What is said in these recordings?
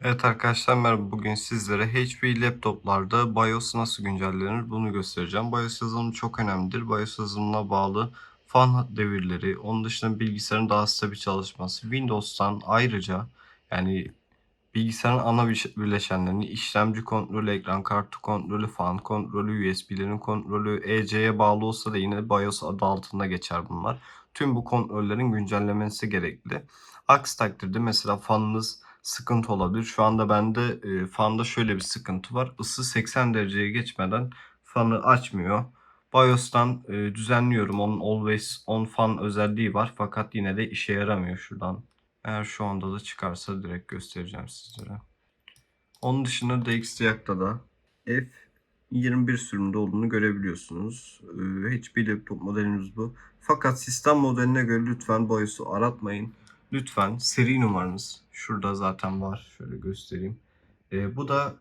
Evet arkadaşlar merhaba. Bugün sizlere HP laptoplarda BIOS nasıl güncellenir bunu göstereceğim. BIOS yazılımı çok önemlidir. BIOS yazılımına bağlı fan devirleri, onun dışında bilgisayarın daha stabil çalışması. Windows'tan ayrıca yani bilgisayarın ana bileş- bileşenlerini işlemci kontrolü, ekran kartı kontrolü, fan kontrolü, USB'lerin kontrolü, EC'ye bağlı olsa da yine BIOS adı altında geçer bunlar. Tüm bu kontrollerin güncellenmesi gerekli. Aksi takdirde mesela fanınız sıkıntı olabilir. Şu anda bende e, fanda şöyle bir sıkıntı var. Isı 80 dereceye geçmeden fanı açmıyor. BIOS'tan e, düzenliyorum. Onun always on fan özelliği var fakat yine de işe yaramıyor şuradan. Eğer şu anda da çıkarsa direkt göstereceğim sizlere. Onun dışında DXDIAC'ta da F21 sürümünde olduğunu görebiliyorsunuz. Ee, HP laptop modelimiz bu. Fakat sistem modeline göre lütfen BIOS'u aratmayın. Lütfen seri numaranız şurada zaten var. Şöyle göstereyim. Ee, bu da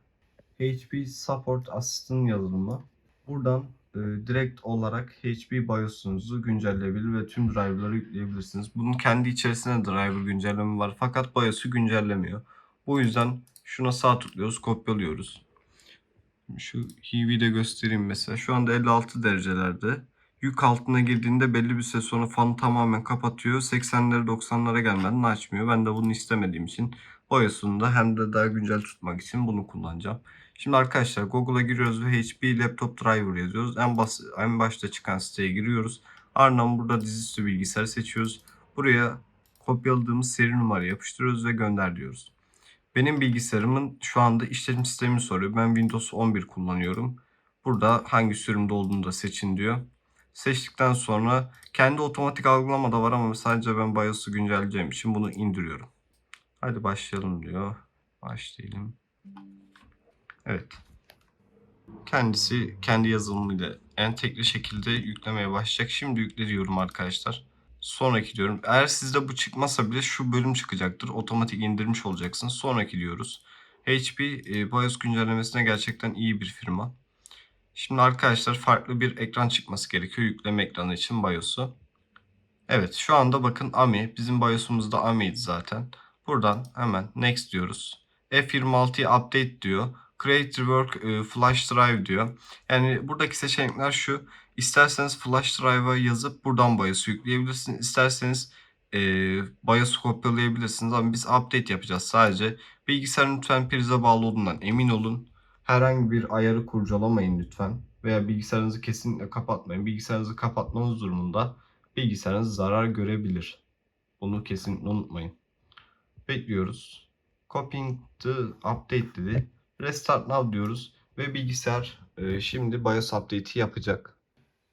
HP Support Assistant yazılımı. Buradan e, direkt olarak HP BIOS'unuzu güncelleyebilir ve tüm driver'ları yükleyebilirsiniz. Bunun kendi içerisinde driver güncelleme var fakat BIOS'u güncellemiyor. Bu yüzden şuna sağ tıklıyoruz, kopyalıyoruz. Şu HV'yi de göstereyim mesela. Şu anda 56 derecelerde. Yük altına girdiğinde belli bir süre sonra fanı tamamen kapatıyor. 80'lere 90'lara gelmeden açmıyor. Ben de bunu istemediğim için BIOS'unu da hem de daha güncel tutmak için bunu kullanacağım. Şimdi arkadaşlar Google'a giriyoruz ve HP Laptop Driver yazıyoruz. En, bas en başta çıkan siteye giriyoruz. Ardından burada dizüstü bilgisayar seçiyoruz. Buraya kopyaladığımız seri numarayı yapıştırıyoruz ve gönder diyoruz. Benim bilgisayarımın şu anda işletim sistemini soruyor. Ben Windows 11 kullanıyorum. Burada hangi sürümde olduğunu da seçin diyor. Seçtikten sonra kendi otomatik algılama da var ama sadece ben BIOS'u güncelleyeceğim için bunu indiriyorum. Hadi başlayalım diyor. Başlayalım. Evet. Kendisi kendi yazılımıyla entegre şekilde yüklemeye başlayacak. Şimdi yükle arkadaşlar. Sonraki diyorum. Eğer sizde bu çıkmasa bile şu bölüm çıkacaktır. Otomatik indirmiş olacaksınız. Sonraki diyoruz. HP e, BIOS güncellemesine gerçekten iyi bir firma. Şimdi arkadaşlar farklı bir ekran çıkması gerekiyor yükleme ekranı için BIOS'u. Evet şu anda bakın AMI. Bizim BIOS'umuz da AMI'ydi zaten. Buradan hemen next diyoruz. F26'yı update diyor. Create Rework e, Flash Drive diyor. Yani buradaki seçenekler şu. İsterseniz Flash Drive'a yazıp buradan BIOS'u yükleyebilirsiniz. İsterseniz e, BIOS'u kopyalayabilirsiniz ama biz update yapacağız sadece. Bilgisayarın lütfen prize bağlı olduğundan emin olun. Herhangi bir ayarı kurcalamayın lütfen. Veya bilgisayarınızı kesinlikle kapatmayın. Bilgisayarınızı kapatmanız durumunda bilgisayarınız zarar görebilir. Bunu kesinlikle unutmayın. Bekliyoruz. Copying the update dedi. Restart now diyoruz ve bilgisayar e, şimdi BIOS update'i yapacak.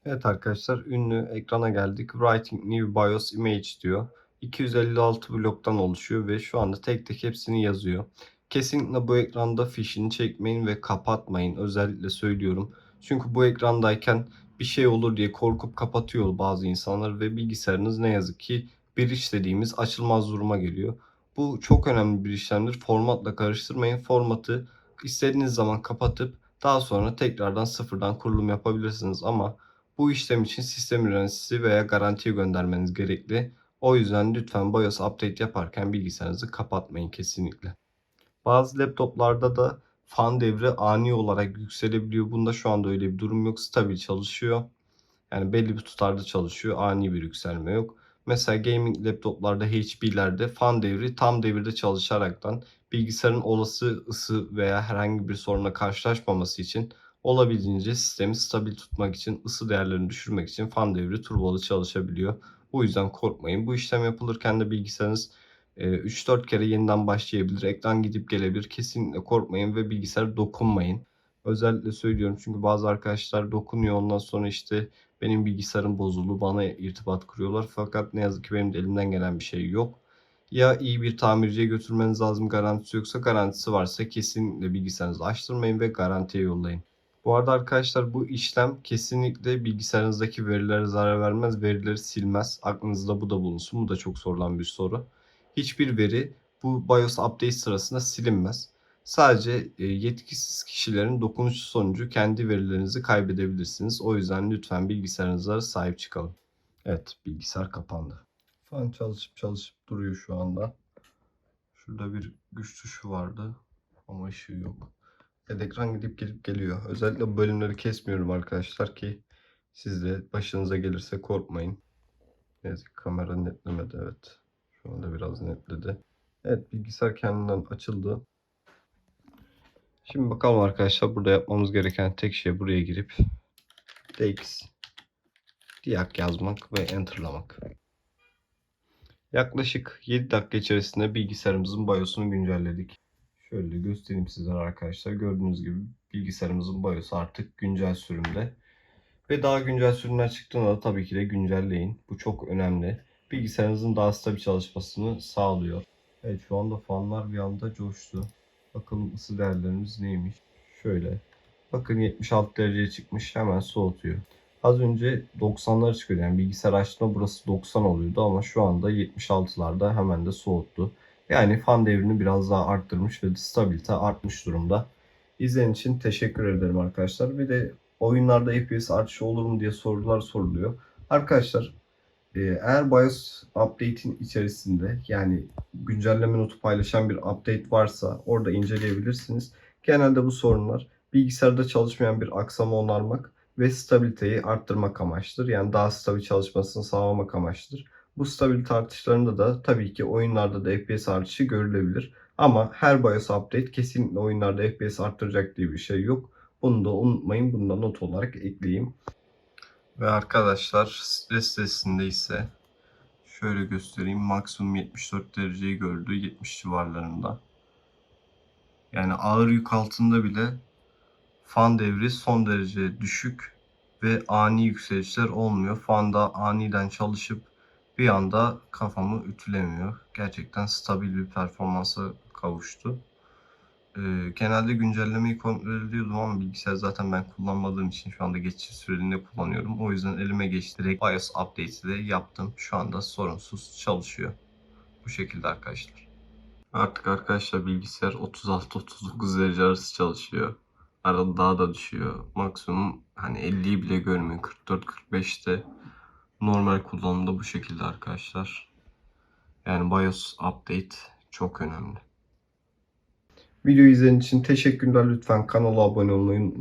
Evet arkadaşlar ünlü ekrana geldik. Writing new BIOS image diyor. 256 bloktan oluşuyor ve şu anda tek tek hepsini yazıyor. Kesinlikle bu ekranda fişini çekmeyin ve kapatmayın. Özellikle söylüyorum. Çünkü bu ekrandayken bir şey olur diye korkup kapatıyor bazı insanlar ve bilgisayarınız ne yazık ki bir iş dediğimiz açılmaz duruma geliyor. Bu çok önemli bir işlemdir. Formatla karıştırmayın. Formatı istediğiniz zaman kapatıp daha sonra tekrardan sıfırdan kurulum yapabilirsiniz ama bu işlem için sistem yöneticisi veya garantiye göndermeniz gerekli. O yüzden lütfen BIOS update yaparken bilgisayarınızı kapatmayın kesinlikle. Bazı laptoplarda da fan devri ani olarak yükselebiliyor. Bunda şu anda öyle bir durum yok. Stabil çalışıyor. Yani belli bir tutarda çalışıyor. Ani bir yükselme yok. Mesela gaming laptoplarda HP'lerde fan devri tam devirde çalışaraktan bilgisayarın olası ısı veya herhangi bir sorunla karşılaşmaması için olabildiğince sistemi stabil tutmak için ısı değerlerini düşürmek için fan devri turbolu çalışabiliyor. Bu yüzden korkmayın. Bu işlem yapılırken de bilgisayarınız 3-4 kere yeniden başlayabilir. Ekran gidip gelebilir. Kesinlikle korkmayın ve bilgisayara dokunmayın. Özellikle söylüyorum çünkü bazı arkadaşlar dokunuyor ondan sonra işte benim bilgisayarım bozuldu bana irtibat kuruyorlar. Fakat ne yazık ki benim de elimden gelen bir şey yok. Ya iyi bir tamirciye götürmeniz lazım garantisi yoksa garantisi varsa kesinlikle bilgisayarınızı açtırmayın ve garantiye yollayın. Bu arada arkadaşlar bu işlem kesinlikle bilgisayarınızdaki verilere zarar vermez, verileri silmez. Aklınızda bu da bulunsun. Bu da çok sorulan bir soru. Hiçbir veri bu BIOS update sırasında silinmez. Sadece e, yetkisiz kişilerin dokunuşu sonucu kendi verilerinizi kaybedebilirsiniz. O yüzden lütfen bilgisayarınıza sahip çıkalım. Evet bilgisayar kapandı. Fan çalışıp çalışıp duruyor şu anda. Şurada bir güç tuşu vardı ama ışığı yok. Evet, ekran gidip gelip geliyor. Özellikle bölümleri kesmiyorum arkadaşlar ki siz de başınıza gelirse korkmayın. Ne yazık ki kamera netlemedi evet. Şu anda biraz netledi. Evet bilgisayar kendinden açıldı. Şimdi bakalım arkadaşlar burada yapmamız gereken tek şey buraya girip DX diyak yazmak ve enterlamak. Yaklaşık 7 dakika içerisinde bilgisayarımızın BIOS'unu güncelledik. Şöyle göstereyim sizlere arkadaşlar. Gördüğünüz gibi bilgisayarımızın BIOS'u artık güncel sürümde. Ve daha güncel sürümler çıktığında da tabii ki de güncelleyin. Bu çok önemli. Bilgisayarınızın daha stabil çalışmasını sağlıyor. Evet şu anda fanlar bir anda coştu. Bakalım ısı değerlerimiz neymiş. Şöyle. Bakın 76 dereceye çıkmış hemen soğutuyor. Az önce 90'lara çıkıyordu. Yani bilgisayar açtığımda burası 90 oluyordu ama şu anda 76'larda hemen de soğuttu. Yani fan devrini biraz daha arttırmış ve stabilite artmış durumda. İzleyen için teşekkür ederim arkadaşlar. Bir de oyunlarda FPS artışı olur mu diye sorular soruluyor. Arkadaşlar eğer BIOS update'in içerisinde yani güncelleme notu paylaşan bir update varsa orada inceleyebilirsiniz. Genelde bu sorunlar bilgisayarda çalışmayan bir aksamı onarmak ve stabiliteyi arttırmak amaçlıdır. Yani daha stabil çalışmasını sağlamak amaçlıdır. Bu stabilite artışlarında da tabii ki oyunlarda da FPS artışı görülebilir. Ama her BIOS update kesinlikle oyunlarda FPS arttıracak diye bir şey yok. Bunu da unutmayın. Bunu da not olarak ekleyeyim. Ve arkadaşlar stres testinde ise şöyle göstereyim. Maksimum 74 dereceyi gördü 70 civarlarında. Yani ağır yük altında bile fan devri son derece düşük ve ani yükselişler olmuyor. Fan da aniden çalışıp bir anda kafamı ütülemiyor. Gerçekten stabil bir performansa kavuştu. Genelde güncellemeyi kontrol ediyordum ama bilgisayar zaten ben kullanmadığım için şu anda geçici süreliğinde kullanıyorum. O yüzden elime geçti. Direkt BIOS update'i de yaptım. Şu anda sorunsuz çalışıyor. Bu şekilde arkadaşlar. Artık arkadaşlar bilgisayar 36-39 derece arası çalışıyor. Arada daha da düşüyor. Maksimum hani 50'yi bile görmüyor. 44-45'te normal kullanımda bu şekilde arkadaşlar. Yani BIOS update çok önemli. Video izlediğiniz için teşekkürler. Lütfen kanala abone olmayı unutmayın.